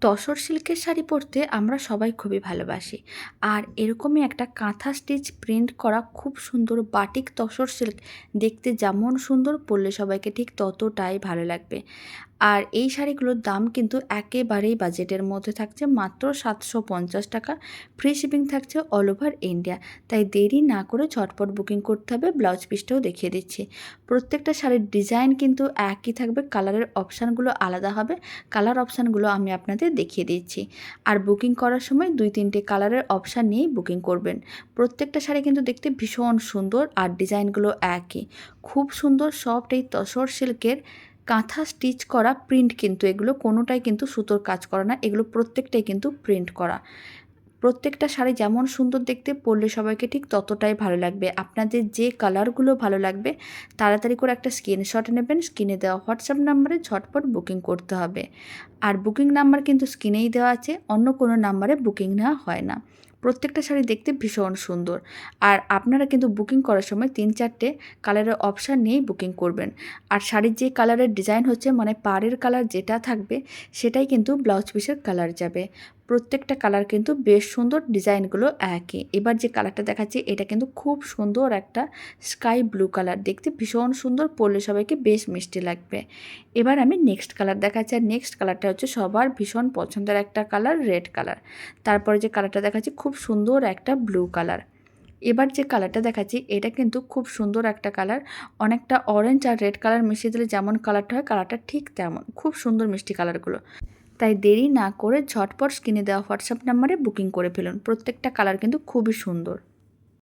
তসর সিল্কের শাড়ি পরতে আমরা সবাই খুবই ভালোবাসি। আর এরকমই একটা কাঁথা স্টিচ প্রিন্ট করা খুব সুন্দর বাটিক তসর সিল্ক দেখতে যেমন সুন্দর, পরলে সবাইকে ঠিক ততটাই ভালো লাগবে। আর এই শাড়িগুলোর দাম কিন্তু একেবারেই বাজেটের মধ্যে থাকছে, মাত্র সাতশো পঞ্চাশ টাকা। ফ্রি শিপিং থাকছে অল ওভার ইন্ডিয়া তাই দেরি না করে ঝটপট বুকিং করতে হবে। ব্লাউজ পিসটাও দেখিয়ে দিচ্ছি। প্রত্যেকটা শাড়ির ডিজাইন কিন্তু একই থাকবে কালারের অপশানগুলো আলাদা হবে। কালার অপশানগুলো আমি আপনাদের দেখিয়ে দিচ্ছি। আর বুকিং করার সময় দুই তিনটে কালারের অপশান নিয়েই বুকিং করবেন। প্রত্যেকটা শাড়ি কিন্তু দেখতে ভীষণ সুন্দর আর ডিজাইনগুলো একই। খুব সুন্দর সফট এই তসর সিল্কের কাঁথা স্টিচ করা প্রিন্ট কিন্তু, এগুলো কোনোটাই কিন্তু সুতোর কাজ করা না, এগুলো প্রত্যেকটাই কিন্তু প্রিন্ট করা। প্রত্যেকটা শাড়ি যেমন সুন্দর দেখতে, পরলে সবাইকে ঠিক ততটাই ভালো লাগবে। আপনাদের যে কালারগুলো ভালো লাগবে, তাড়াতাড়ি করে একটা স্ক্রিনশট নেবেন, স্ক্রিনে দেওয়া হোয়াটসঅ্যাপ নাম্বারে ঝটপট বুকিং করতে হবে। আর বুকিং নাম্বার কিন্তু স্ক্রিনেই দেওয়া আছে, অন্য কোনো নাম্বারে বুকিং নেওয়া হয় না। প্রত্যেকটা শাড়ি দেখতে ভীষণ সুন্দর। আর আপনারা কিন্তু বুকিং করার সময় তিন চারটে কালারের অপশান নিয়েই বুকিং করবেন। আর শাড়ির যে কালারের ডিজাইন হচ্ছে মানে পাড়ের কালার যেটা থাকবে, সেটাই কিন্তু ব্লাউজ পিসের কালার যাবে। প্রত্যেকটা কালার কিন্তু বেশ সুন্দর ডিজাইনগুলো একই। এবার যে কালারটা দেখাচ্ছি, এটা কিন্তু খুব সুন্দর একটা স্কাই ব্লু কালার দেখতে ভীষণ সুন্দর, পরলে সবাইকে বেশ মিষ্টি লাগবে। এবার আমি নেক্সট কালার দেখাচ্ছি, আর নেক্সট কালারটা হচ্ছে সবার ভীষণ পছন্দের একটা কালার রেড কালার তারপরে যে কালারটা দেখাচ্ছি, খুব সুন্দর একটা ব্লু কালার এবার যে কালারটা দেখাচ্ছি, এটা কিন্তু খুব সুন্দর একটা কালার অনেকটা অরেঞ্জ আর রেড কালার মিশিয়ে দিলে যেমন কালারটা হয় কালারটা ঠিক তেমন। খুব সুন্দর মিষ্টি কালারগুলো তাই দেরি না করে ঝটপট স্ক্রিনে দেওয়া হোয়াটসঅ্যাপ নাম্বারে বুকিং করে ফেলুন। প্রত্যেকটা কালার কিন্তু খুবই সুন্দর।